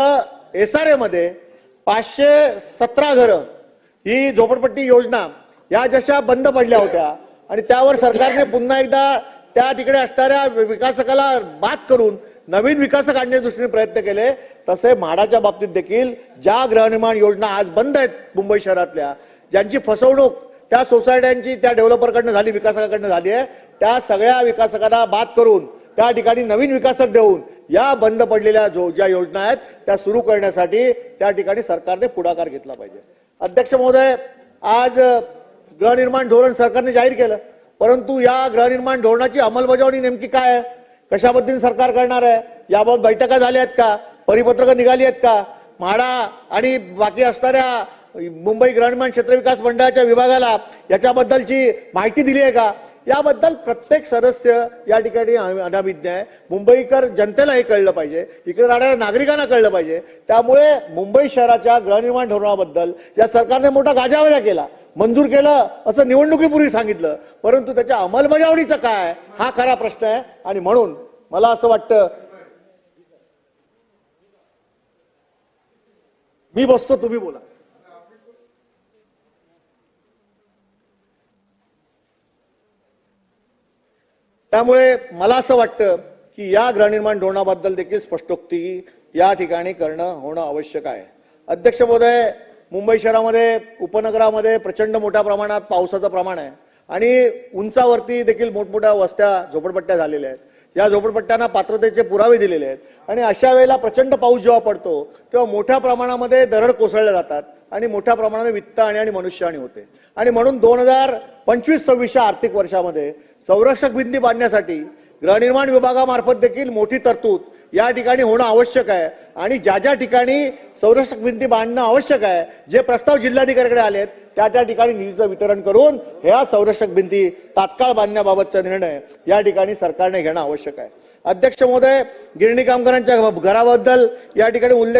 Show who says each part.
Speaker 1: S आरमध्ये पाचशे सतरा घरं ही झोपडपट्टी योजना या जशा बंद पडल्या होत्या आणि त्यावर सरकारने पुन्हा एकदा त्या तिकडे असणाऱ्या विकासकाला बाद करून नवीन विकासक आणण्याच्या दृष्टीने प्रयत्न केले. तसे म्हाडाच्या बाबतीत देखील ज्या गृहनिर्माण योजना आज बंद आहेत मुंबई शहरातल्या ज्यांची फसवणूक त्या सोसायट्यांची त्या डेव्हलपरकडनं झाली विकासकाकडनं झाली आहे त्या सगळ्या विकासकाला बाद करून त्या ठिकाणी नवीन विकासक देऊन या बंद पडलेल्या जो ज्या योजना आहेत त्या सुरू करण्यासाठी त्या ठिकाणी सरकारने पुढाकार घेतला पाहिजे. अध्यक्ष महोदय आज गृहनिर्माण धोरण सरकारने जाहीर केलं परंतु या गृहनिर्माण धोरणाची अंमलबजावणी नेमकी काय आहे? कशा पद्धतीने सरकार करणार आहे? याबाबत बैठका झाल्या आहेत का? परिपत्रकं निघाली आहेत का? म्हाडा आणि बाकी असणाऱ्या मुंबई गृहनिर्माण क्षेत्र विकास मंडळाच्या विभागाला याच्याबद्दलची माहिती दिली आहे का? याबद्दल प्रत्येक सदस्य या ठिकाणी अनाभिज्ञ आहे. मुंबईकर जनतेला हे कळलं पाहिजे. इकडे राहणाऱ्या नागरिकांना कळलं पाहिजे. त्यामुळे मुंबई शहराच्या गृहनिर्माण धोरणाबद्दल या सरकारने मोठा गाजावाजा केला. मंजूर केलं असं निवडणुकीपूर्वी सांगितलं. परंतु त्याच्या अंमलबजावणीचं काय? हा खरा प्रश्न आहे. आणि म्हणून मला असं वाटतं मी बसतो तुम्ही बोला. त्यामुळे मला असं वाटतं की या गृहनिर्माण धोरणाबद्दल देखील स्पष्टोक्ती या ठिकाणी करणं होणं आवश्यक आहे. अध्यक्ष महोदय मुंबई शहरामध्ये उपनगरामध्ये प्रचंड मोठ्या प्रमाणात पावसाचं प्रमाण आहे आणि उंचावरती देखील मोठमोठ्या वस्त्या झोपडपट्ट्या झालेल्या आहेत. या झोपडपट्ट्यांना पात्रतेचे पुरावे दिलेले आहेत. आणि अशा वेळेला प्रचंड पाऊस जेव्हा पडतो तेव्हा मोठ्या प्रमाणामध्ये दरड कोसळल्या जातात आणि मोठ्या प्रमाणामध्ये वित्त आणि आणि मनुष्यहानी होते. आणि म्हणून दोन हजार पंचवीस सव्वीसच्या आर्थिक वर्षामध्ये संरक्षक भिंती बांधण्यासाठी गृहनिर्माण विभागामार्फत देखील मोठी तरतूद या ठिकाणी होणं आवश्यक आहे. आणि ज्या ज्या ठिकाणी संरक्षक भिंती बांधणं आवश्यक आहे जे प्रस्ताव जिल्हाधिकाऱ्याकडे आलेत त्या त्या ठिकाणी निधीचं वितरण करून ह्या संरक्षक भिंती तात्काळ बांधण्याबाबतचा निर्णय या ठिकाणी सरकारने घेणं आवश्यक आहे. अध्यक्ष महोदय गिरणी कामगारांच्या घराबद्दल या ठिकाणी उल्लेख